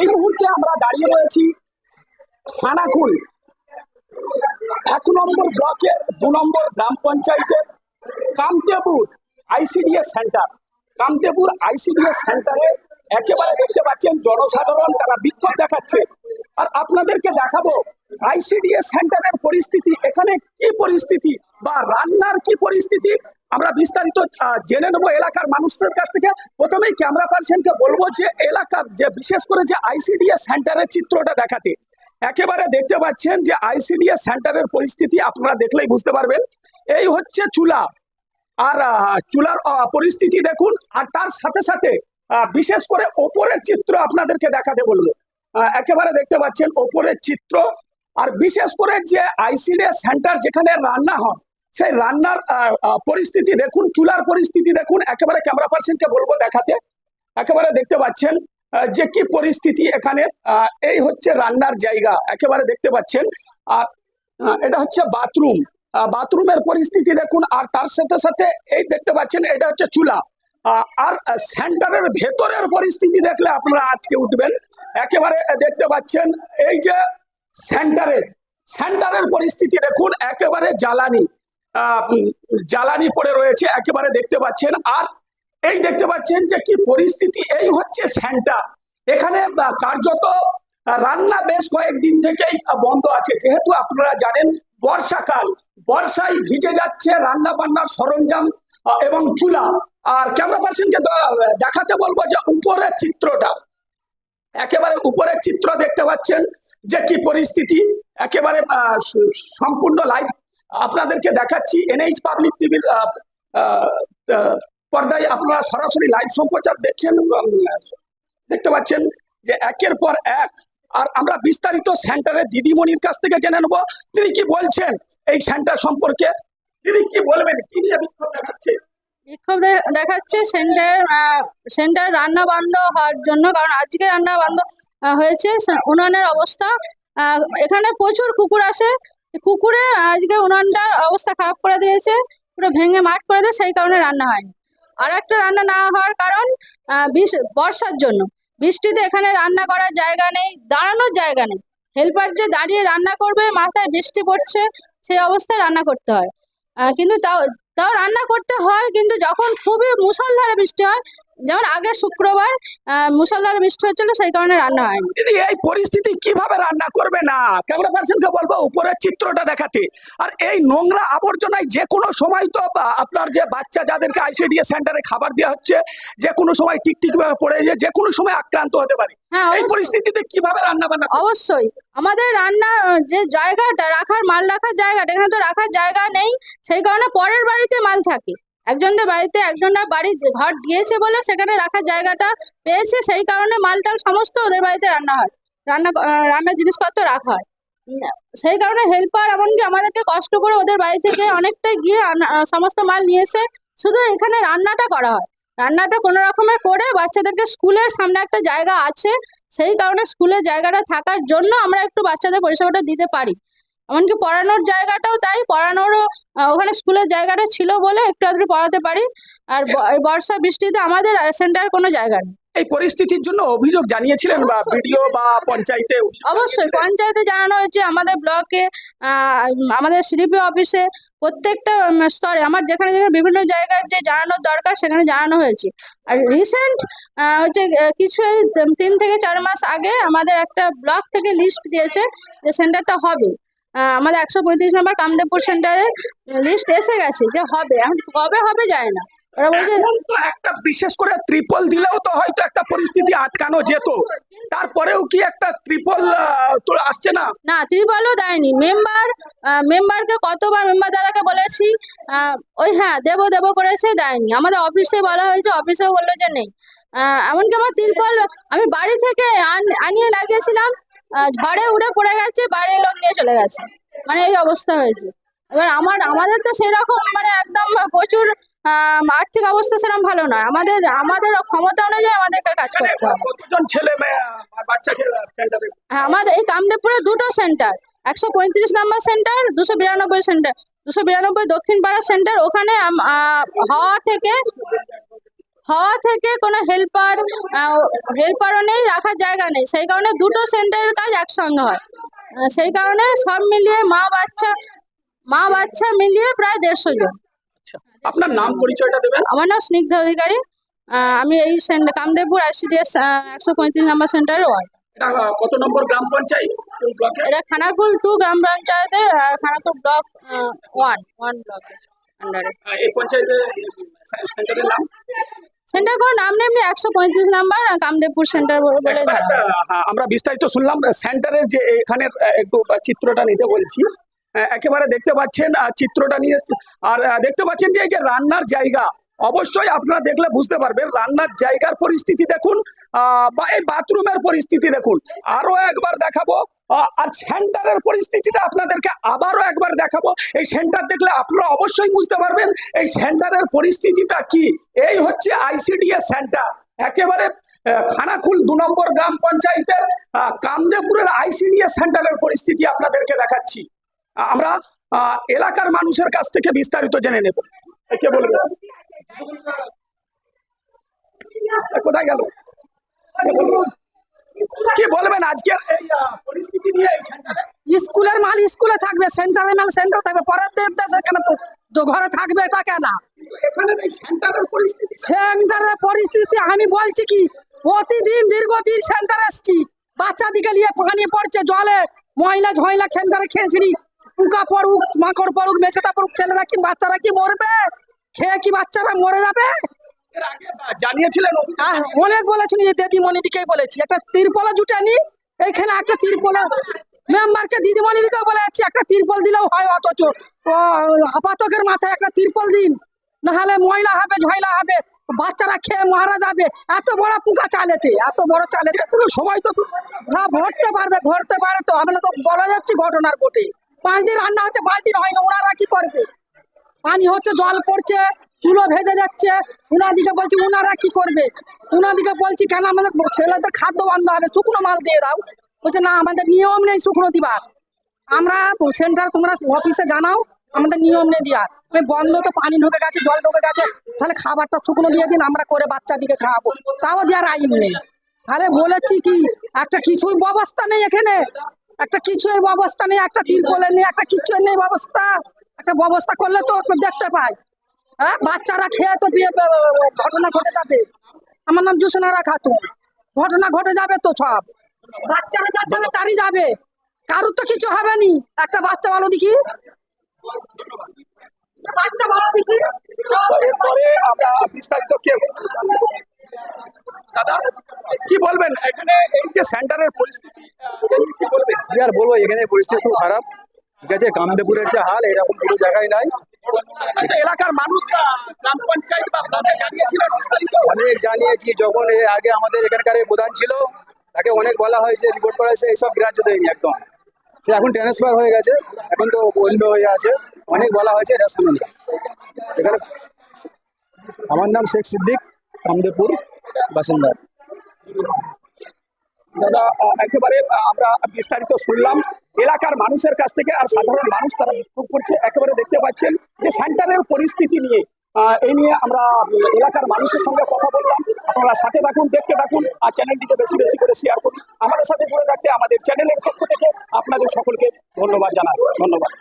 এই মুহূর্তে আমরা দাঁড়িয়ে রয়েছি খানাকুল এক নম্বর ব্লকের, দু নম্বর গ্রাম পঞ্চায়েতের Kamtepur ICDS centre. Kamtepur ICDS সেন্টারে একেবারে দেখতে পাচ্ছেন জনসাধারণ, তারা বিক্ষোভ দেখাচ্ছে। আর আপনাদেরকে দেখাবো আইসিডিএস সেন্টারের পরিস্থিতি, এখানে কি পরিস্থিতি বা রান্নার কি পরিস্থিতি, আমরা বিস্তারিত জেনে নেব এলাকার মানুষদের কাছ থেকে। প্রথমেই ক্যামেরা পার্সনকে বলব যে, এলাকার যে, বিশেষ করে যে আইসিডিএস সেন্টারের চিত্রটা দেখাতে। একেবারে দেখতে পাচ্ছেন যে আইসিডিএস সেন্টারের পরিস্থিতি আপনারা দেখলেই বুঝতে পারবেন। এই হচ্ছে চুলা। আর চুলার পরিস্থিতি দেখুন। আর তার সাথে সাথে বিশেষ করে ওপরের চিত্র আপনাদেরকে দেখাতে বলব। একেবারে দেখতে পাচ্ছেন ওপরের চিত্র। আর বিশেষ করে যে আইসিডিএস সেন্টার যেখানে রান্না হয়, সেই রান্নার পরিস্থিতি দেখুন, চুলার পরিস্থিতি দেখুন, একেবারে ক্যামেরা পার্সনকে বলব দেখাতে, একেবারে দেখতে পাচ্ছেন যে কি পরিস্থিতি এখানে এই হচ্ছে রান্নার জায়গা, একেবারে দেখতে পাচ্ছেন, আর এটা হচ্ছে বাথরুম বাথরুমের পরিস্থিতি দেখুন, আর তার সাথে সাথে এই দেখতে পাচ্ছেন, এটা হচ্ছে চুলা আর সেন্টারের ভেতরের পরিস্থিতি দেখলে আপনারা আজকে উঠবেন, একেবারে দেখতে পাচ্ছেন, এই যে সেন্টারের সেন্টারের পরিস্থিতি দেখুন, একেবারে জ্বালানি জ্বালানি পড়ে রয়েছে, একেবারে দেখতে পাচ্ছেন। আর এই দেখতে পাচ্ছেন যে কি পরিস্থিতি, এই হচ্ছে সেন্টার। এখানে কার্যত রান্না বেশ কয়েকদিন থেকেই বন্ধ আছে। যেহেতু আপনারা জানেন, বর্ষাকাল, বর্ষায় ভিজে যাচ্ছে রান্না বান্নার সরঞ্জাম এবং চুলা। আর ক্যামেরা পার্সনকে দেখাতে বলব যে উপরের চিত্রটা একেবারে উপরের চিত্র দেখতে পাচ্ছেন যে কি পরিস্থিতি, একেবারে সম্পূর্ণ লাইভ আপনাদেরকে দেখাচ্ছি এনএইচ পাবলিক টিভির পর্দায় আপনারা সরাসরি লাইভ সম্প্রচার দেখছেন দেখতে পাচ্ছেন যে একের পর এক। আর আমরা বিস্তারিত সেন্টারে দিদিমণির কাছ থেকে জেনে নেব। তিনি কি বলছেন এই সেন্টার সম্পর্কে? তিনি কি বলবেন? কি নিয়ে বিক্ষোভ দেখাচ্ছে? বিক্ষোভ দেখাচ্ছে সেন্টার সেন্টার রান্না বন্ধ হওয়ার জন্য, কারণ আজকে রান্না বন্ধ হয়েছে। উনানের অবস্থা এখানে প্রচুর কুকুর আসে। কুকুরে আজকে উনানটার অবস্থা খারাপ করে দিয়েছে, পুরো ভেঙে মাঠ করে দিয়ে, সেই কারণে রান্না হয়নি। আর একটা রান্না না হওয়ার কারণ বর্ষার জন্য। বৃষ্টিতে এখানে রান্না করার জায়গা নেই, দাঁড়ানোর জায়গা নেই। হেল্পার যে দাঁড়িয়ে রান্না করবে, মাথায় বৃষ্টি পড়ছে, সেই অবস্থায় রান্না করতে হয়। কিন্তু তাও তাও রান্না করতে হয় কিন্তু যখন খুবই মুষলধারে বৃষ্টি হয় যেমন আগে শুক্রবার মুষলধারে বৃষ্টি হচ্ছিল সেই কারণে রান্না হয়নি। দিদি এই পরিস্থিতি কীভাবে রান্না করবে না? ক্যামেরা পার্সনকে বলব উপরের চিত্রটা দেখাতে। আর এই নোংরা আবর্জনায় যে কোনো সময় তো আপনার যে বাচ্চা যাদেরকে আইসিডিএস সেন্টারে খাবার দেওয়া হচ্ছে যে কোনো সময় টিকটিক পড়ে যে যে কোনো সময় আক্রান্ত হতে পারে। হ্যাঁ এই পরিস্থিতিতে কীভাবে রান্না বান্না অবশ্যই। আমাদের রান্না যে জায়গাটা রাখার মাল রাখার জায়গাটা এখানে তো রাখার জায়গা নেই সেই কারণে পরের বাড়িতে মাল থাকে। একজনদের বাড়িতে একজনরা বাড়ি ঘর দিয়েছে বলে সেখানে রাখার জায়গাটা পেয়েছে, সেই কারণে মালটাল সমস্ত ওদের বাড়িতে রান্না হয়। রান্না রান্নার জিনিসপত্র রাখা হয়। সেই কারণে হেল্পার এমনকি আমাদেরকে কষ্ট করে ওদের বাড়ি থেকে অনেকটাই গিয়ে সমস্ত মাল নিয়ে এসে শুধু এখানে রান্নাটা করা হয়। রান্নাটা কোনো রকমে করে বাচ্চাদেরকে স্কুলের সামনে একটা জায়গা আছে, সেই কারণে স্কুলের জায়গাটা থাকার জন্য আমরা একটু বাচ্চাদের পরিষেবাটা দিতে পারি। এমনকি পড়ানোর জায়গাটাও তাই পড়ানোরও ওখানে স্কুলের জায়গাটা ছিল বলে একটু আধটু পড়াতে পারি। আর বর্ষা বৃষ্টিতে আমাদের সেন্টার কোনো জায়গা নেই। এই পরিস্থিতির জন্য অভিযোগ জানিয়েছিলেন বা ভিডিও বা পঞ্চায়েতে অবশ্যই পঞ্চায়েতে জানানো হয়েছে আমাদের ব্লকে আমাদের সিডিপি অফিসে প্রত্যেকটা স্তরে আমার যেখানে যেখানে বিভিন্ন জায়গার যে জানানোর দরকার সেখানে জানানো হয়েছে। আর রিসেন্ট হচ্ছে কিছু তিন- থেকে চার মাস আগে আমাদের একটা ব্লক থেকে লিস্ট দিয়েছে যে সেন্টারটা হবে। আমাদের একশো পঁয়ত্রিশ নম্বর কামদেবপুর সেন্টারের লিস্ট এসে গেছে যে হবে। এখন কবে হবে যায় না। ওরা বলছে তো একটা বিশেষ করে ত্রিপল দিলেও তো হয়তো একটা পরিস্থিতি আটকানো যেত। তারপরেও কি একটা ত্রিপল তো আসছে না? না ত্রিপলও দেয়নি। মেম্বার মেম্বারকে কতবার মেম্বার দাদাকে বলেছি ওই হ্যাঁ দেবো দেবো করেছে দেয়নি। আমাদের অফিসে বলা হয়েছে অফিসেও বলল যে নেই। এমনকি আমার ত্রিপল আমি বাড়ি থেকে আন- আনিয়ে লাগিয়েছিলাম ঝড়ে উড়ে পড়ে গেছে বাইরের লোক নিয়ে চলে গেছে। মানে এই অবস্থা হয়েছে। এবার আমার আমাদের তো সেরকম মানে একদম প্রচুর আর্থিক অবস্থা সেরকম ভালো নয়। আমাদের আমাদের ক্ষমতা অনুযায়ী আমাদেরকে কাজ করতে হবে। হ্যাঁ আমার এই কামদেবপুরে দুটো সেন্টার একশো পঁয়ত্রিশ নম্বর সেন্টার দুশো বিরানব্বই সেন্টার দুশো বিরানব্বই দক্ষিণ পাড়া সেন্টার। ওখানে হওয়া থেকে হওয়া থেকে কোনো হেল্পার হেল্পারও নেই রাখার জায়গা নেই। সেই কারণে দুটো সেন্টারের কাজ একসঙ্গে হয়। সেই কারণে সব মিলিয়ে মা বাচ্চা মা বাচ্চা মিলিয়ে প্রায় দেড়শো জন। আপনার নাম পরিচয়টা দেবেন? আমার নাম স্নিগ্ধা অধিকারী। আমি এই সেন্টার কামদেবপুর আইসিডিএস একশো পঁয়ত্রিশ নম্বর সেন্টারের ওয়ার্ড কত নম্বর গ্রাম পঞ্চায়েত? এটা খানাকুল টু গ্রাম পঞ্চায়েতের আর Khanakul block one one block আন্ডারে এই পঞ্চায়েতের সেন্টারের নাম? সেন্টার কোনো নাম নেই এমনি একশো পঁয়ত্রিশ নাম্বার কামদেবপুর সেন্টার বলে আমরা বিস্তারিত শুনলাম সেন্টারের যে এখানে একটু চিত্রটা নিতে বলছি। একেবারে দেখতে পাচ্ছেন চিত্রটা নিয়ে আর দেখতে পাচ্ছেন যে এই যে রান্নার জায়গা অবশ্যই আপনারা দেখলে বুঝতে পারবেন রান্নার জায়গার পরিস্থিতি দেখুন আহ, বা এই বাথরুমের পরিস্থিতি দেখুন। আরও একবার দেখাবো আর সেন্টারের পরিস্থিতিটা আপনাদেরকে আবারও একবার দেখাবো। এই সেন্টার দেখলে আপনারা অবশ্যই বুঝতে পারবেন এই সেন্টারের পরিস্থিতিটা কি? এই হচ্ছে আইসিডিএস সেন্টার। একেবারে খানাকুল দু নম্বর গ্রাম পঞ্চায়েতের আহ, কামদেপুরের আইসিডিএস সেন্টারের পরিস্থিতি আপনাদেরকে দেখাচ্ছি। আমরা এলাকার মানুষের কাছ থেকে বিস্তারিত জেনে নেব। কে বলবে কোথায় গেল? কি বলবেন আজকের এই পরিস্থিতি নিয়ে এই সেন্টারে? স্কুলের মাল স্কুলে থাকবে সেন্টারের মাল সেন্টার থাকবে পরের দেশে কেন তো- ঘরে থাকবে এটা কেন? সেন্টারের পরিস্থিতি আমি বলছি কি প্রতিদিন দীর্ঘদিন সেন্টার এসছি। বাচ্চাদিকে নিয়ে পানি পড়ছে জলে ময়লা ঝয়লা সেন্টারে খেয়েছিড়ি পোকা পড়ুক মাকড় পড়ুক মেছেটা পড়ুক ছেলেরা কি বাচ্চারা কি মরবে? খেয়ে কি বাচ্চারা মরে যাবে? জানিয়েছিলেন অনেক বলেছি যে দিদিমণি দিকেই বলেছি। একটা তিরপলা জুটেনি এইখানে একটা তিরপলা মেম্বারকে দিদিমণি দিকেও বলে যাচ্ছি একটা তিরপল দিলেও হয় অথচ। আপাতকের মাথায় একটা তিরপল দিন নাহলে ময়লা হবে ঝয়লা হবে বাচ্চারা খেয়ে মারা যাবে। এত বড় পোকা চালেতে এত বড় চালেতে কোনো সময় তো হ্যাঁ ভরতে পারবে ঘরতে পারে তো। আমরা তো বলা যাচ্ছি ঘটনার কোটে পাঁচ দিন রান্না হচ্ছে পাঁচ দিন হয় না ওনারা কি করবে? পানি হচ্ছে জল পড়ছে চুলো ভেজে যাচ্ছে। উনাদিকে বলছি, উনারা কি করবে? উনাদিকে বলছি, কেন আমাদের ছেলেদের খাদ্য বন্ধ হবে? শুকনো মাল দিয়ে দাও। বলছে, না, আমাদের নিয়ম নেই শুকনো দিবার। আমরা সেন্টার তোমরা অফিসে জানাও, আমাদের নিয়ম নেই দিয়ার। ওই বন্ধ তো পানি ঢুকে গেছে, জল ঢুকে গেছে। তাহলে খাবারটা শুকনো দিয়ে দিন, আমরা করে বাচ্চাদিকে খাওয়াবো। তাও দেওয়ার আইন নেই। তাহলে বলেছি কি, একটা কিছুই ব্যবস্থা নেই এখানে। একটা কিছুই ব্যবস্থা নেই, একটা তিরপলের নেই, একটা কিছুই নেই ব্যবস্থা। একটা ব্যবস্থা করলে তো দেখতে পাই। হ্যাঁ? বাচ্চারা খেয়ে তো বিয়ে ঘটনা ঘটে যাবে। আমার নাম জুসনারা খাতুন। ঘটনা ঘটে যাবে তো সব। বাচ্চারা যাবে তারই যাবে। কারুর তো কিছু হবে নি। একটা বাচ্চা ভালো দেখি। বাচ্চা ভালো দেখি। আমরা বিস্তারিত কে দাদা কি বলবেন? এখানে এই যে সেন্টারের পরিস্থিতি কি বলবেন? আর বলব এখানে পরিস্থিতি খুব খারাপ। ঠিক আছে? কামদেপুরের যে হাল এরকম কোনো জায়গায় নাই। এলাকার মানুষ গ্রাম পঞ্চায়েত বা জানিয়েছিলেন অনেক জানিয়েছি যখন আগে আমাদের এখানকার প্রধান ছিল তাকে অনেক বলা হয়েছে রিপোর্ট করা হয়েছে এইসব গ্রাহ্য দেয়নি একদম। সে এখন ট্রান্সফার হয়ে গেছে এখন তো বন্ধ হয়ে আছে। অনেক বলা হয়েছে এটা শুনুন। এখানে আমার নাম শেখ সিদ্দিক কামদেপুর বাসিন্দা। দাদা একেবারে আমরা বিস্তারিত শুনলাম। এলাকার মানুষের কাছ থেকে আর সাধারণ মানুষ তারা বিক্ষোভ করছে। একেবারে দেখতে পাচ্ছেন যে সেন্টারের পরিস্থিতি নিয়ে এই নিয়ে আমরা এলাকার মানুষের সঙ্গে কথা বললাম। আপনারা সাথে থাকুন, দেখতে থাকুন, আর চ্যানেলটিকে বেশি বেশি করে শেয়ার করুন। আমাদের সাথে জুড়ে থাকতে আমাদের চ্যানেলের পক্ষ থেকে আপনাদের সকলকে ধন্যবাদ জানাই। ধন্যবাদ।